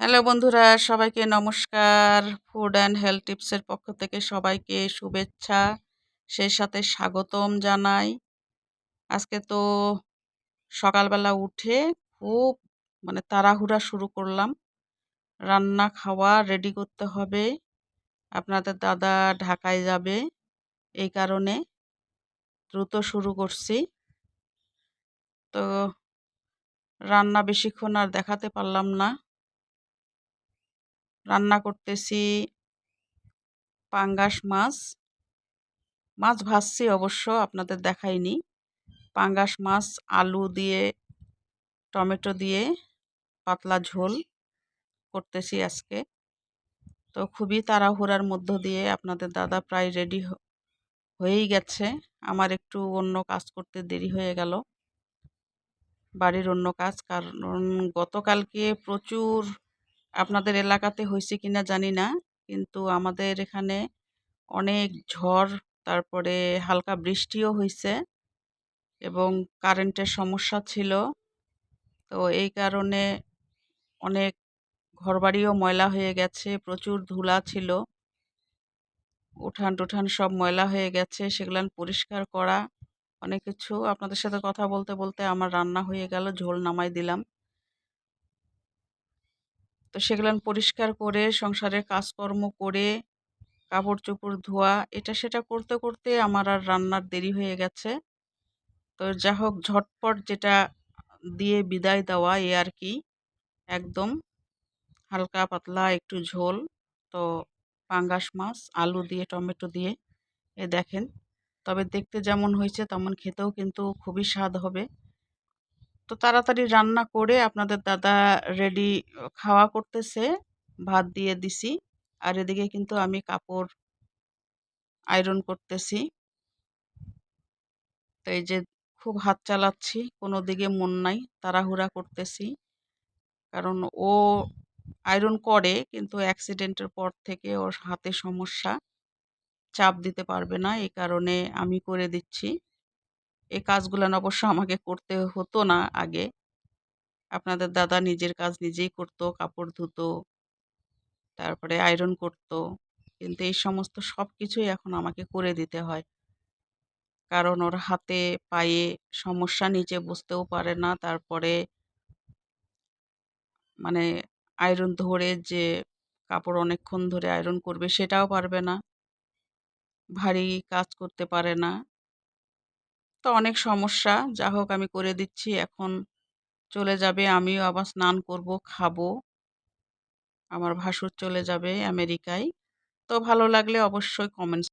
Hello বন্ধুরা, সবাইকে নমস্কার। ফুড অ্যান্ড হেলথ টিপসের পক্ষ থেকে সবাইকে শুভেচ্ছা, সেই সাথে স্বাগতম জানাই। আজকে তো সকালবেলা উঠে খুব মানে তাড়াহুড়া শুরু করলাম। রান্না খাওয়া রেডি করতে হবে। আপনাদের দাদা ঢাকায় যাবে, এই কারণে দ্রুত শুরু করছি। তো রান্না বেশিক্ষণ আর দেখাতে পারলাম না। রান্না করতেছি। পাঙ্গাস মাছ। মাছ ভাজছি অবশ্য, আপনাদের দেখাইনি। পাঙ্গাস মাছ, আলু দিয়ে, টমেটো দিয়ে পাতলা ঝোল করতেছি আজকে। তো খুবই তাড়াহুড়ার মধ্য দিয়ে আপনাদের দাদা প্রায় রেডি হয়েই গেছে। আমার একটু অন্য কাজ করতে দেরি হয়ে গেল। বাড়ির অন্য কাজ, কারণ গতকালকে প্রচুর আপনাদের এলাকাতে হয়েছে কিনা জানি না। কিন্তু আমাদের এখানে অনেক ঝড়, তারপরে হালকা বৃষ্টিও হয়েছে এবং কারেন্টের সমস্যা ছিল। তো এই কারণে অনেক ঘরবাড়িও ময়লা হয়ে গেছে, প্রচুর ধুলা ছিল। উঠান টুঠান সব ময়লা হয়ে গেছে সেগুলান পরিষ্কার করা, অনেক কিছু। আপনাদের সাথে কথা বলতে বলতে আমার রান্না হয়ে গেল, ঝোল নামাই দিলাম। তো সেগুলো পরিষ্কার করে, সংসারের কাজকর্ম করে কাপড় চোপড় ধোয়া, এটা সেটা করতে করতে আমার আর রান্নার দেরি হয়ে গেছে। তো যা হোক, ঝটপট যেটা দিয়ে বিদায় দেওয়া এ আর কি, একদম। হালকা পাতলা একটু ঝোল, তো পাঙ্গাস মাছ, আলু দিয়ে, টমেটো দিয়ে, এ দেখেন। তবে দেখতে যেমন হয়েছে, তেমন খেতেও কিন্তু খুবই স্বাদ হবে। তো তাড়াতাড়ি রান্না করে আপনাদের দাদা রেডি খাওয়া করতেছে। ভাত দিয়ে দিছি। আর এদিকে কিন্তু আমি কাপড় আয়রন করতেছি। তো এই যে খুব হাত চালাচ্ছি, কোনো দিকে মন নাই, তাড়াহুড়া করতেছি। কারণ ও আয়রন করে, কিন্তু অ্যাক্সিডেন্টের পর থেকে ওর হাতে সমস্যা। চাপ দিতে পারবে না, এই কারণে আমি করে দিচ্ছি। এই কাজগুলো অবশ্য আমাকে করতে হতো না আগে। আপনাদের দাদা নিজের কাজ নিজেই করতো, কাপড় ধুতো, তারপরে আয়রন করতো। কিন্তু এই সমস্ত সব কিছুই এখন আমাকে করে দিতে হয়। কারণ ওর হাতে, পায়ে সমস্যা নিচে বসতেও পারে না। তারপরে মানে আয়রন ধরে যে কাপড় অনেকক্ষণ ধরে আয়রন করবে সেটাও পারবে না। ভারী কাজ করতে পারে না। তো অনেক সমস্যা। যা হোক আমি করে দিচ্ছি, এখন চলে যাবে, আমিও আবার স্নান করব, খাব। আমার ভাসুর চলে যাবে আমেরিকায়। তো ভালো লাগলে অবশ্যই কমেন্টস